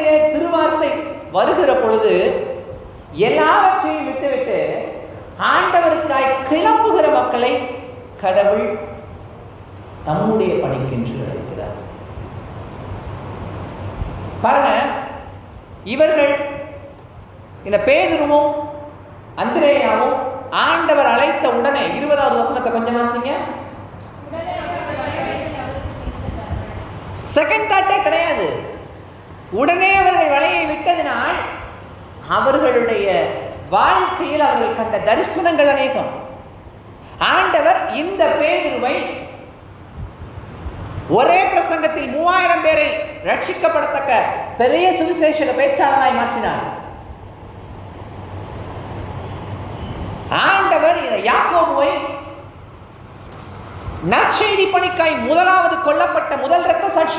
வேதத்திலே திருவார்த்தை வருகிற பொழுது எல்லாவற்றையும் விட்டுவிட்டு ஆண்டவருக்காய் கிளம்புகிற மக்களை கடவுள் தம்முடைய பணிக்கென்று அழைக்கிறார். பாருங்க இவர்கள் இந்த பேதுருவும் அந்திரேயாவும் ஆண்டவர் அழைத்த உடனே இருபதாவது வசனத்தை கொஞ்சம் வாசிங்க. செகண்ட் தாட்டே கிடையாது. உடனே அவர்கள் வலையை விட்டதினால் அவர்களுடைய வாழ்க்கையில் அவர்கள் கண்ட தரிசனங்கள் அநேகம். ஆண்டவர் இந்த பேதுருவை ஒரே பிரசங்கத்தில் மூவாயிரம் பேரை ரட்சிக்கப்படத்தக்க பெரிய சுவிசேஷக பேச்சாளராய் மாற்றினார். ஆண்டவர் யாக்கோபுவை நற்செய்தி பணிக்காய் முதலாவது கொல்லப்பட்ட முதல் இரத்த சாட்சி